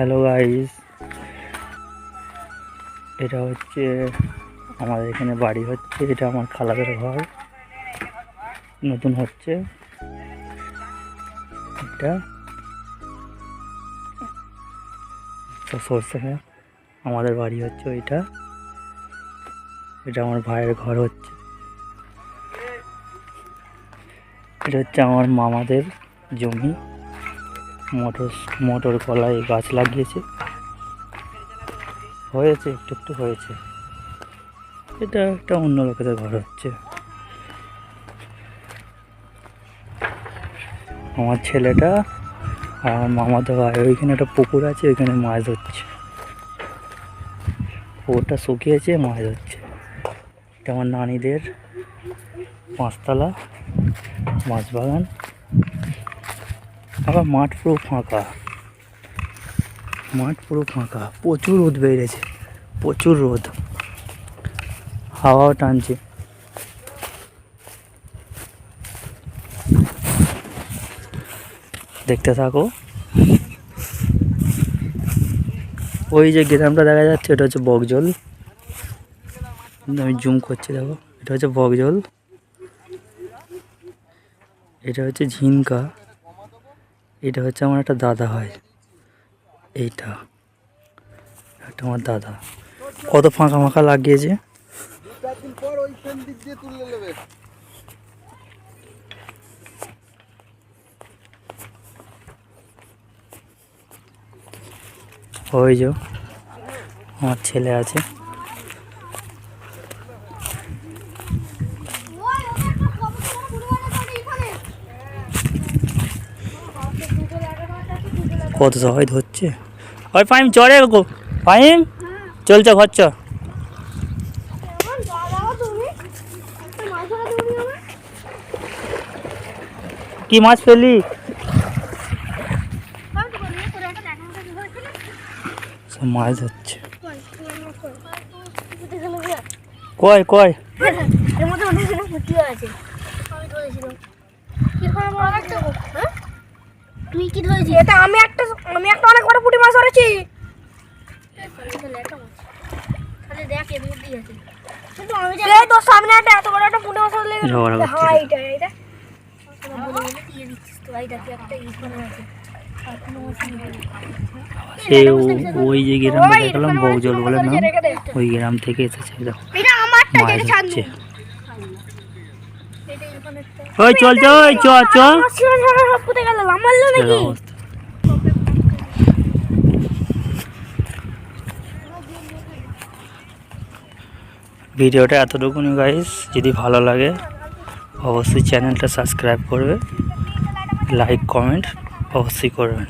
Hello guys এটা হচ্ছে আমাদের এখানে বাড়ি হচ্ছে, এটা আমার খালাদের ঘর। নতুন হচ্ছে। এটা সরষে আমাদের বাড়ি হচ্ছে ওইটা। এটা আমার ভাইয়ের ঘর হচ্ছে। এটা হচ্ছে আমার মামাদের জমি। মটর মটর কলাই গাছ লাগিয়েছে। হয়েছে, একটু একটু হয়েছে। এটা একটা অন্য লোকেদের ঘর হচ্ছে। আমার ছেলেটা আর আমার মামাতো ভাই ওইখানে একটা পুকুর আছে, ওইখানে মাছ ধরছে। পুকুরটা শুকিয়েছে, মাছ ধরছে। এটা আমার নানিদের পাঁচতলা মাছ বাগান। আবার মাঠ পুরো ফাঁকা। মাঠ পুরো ফাঁকা। প্রচুর রোদ বেড়েছে। প্রচুর রোদ। হাওয়াও টানছে। দেখতে থাকো। ওই যে গ্রামটা দেখা যাচ্ছে, এটা হচ্ছে বকজল। আমি জুম করছি, দেখো। এটা হচ্ছে বকজল। এটা হচ্ছে ঝিনকা। এটা হচ্ছে আমার একটা দাদা হয়। এইটা একটা আমার দাদা। কত ফাঁকা ফাঁকা লাগিয়েছে। ওই যে, আমার ছেলে আছে। কত সবাই ধরছে। ওই পাইম চড়ে গো। পাইম চলছে ঘর চ কি মাছ পেলি? সব মাছ ধরছে। কয় কয় তুই কি ধরেছিস? এটা আমি একটা আমি একটা অনেক বড় পুঁটি মাছ ধরেছি। এই সামনে একটা এত বড় একটা পুঁটি মাছ ধরলে হ্যাঁ এইটা এইটা। সে ওই যে দেখালাম বলে গ্রাম থেকে এসেছে মাছ হচ্ছে। চল চ ওই চ ভিডিওটা এতটুকুনি গাইস যদি ভালো লাগে অবশ্যই চ্যানেলটা সাবস্ক্রাইব করবে। লাইক কমেন্ট অবশ্যই করবেন।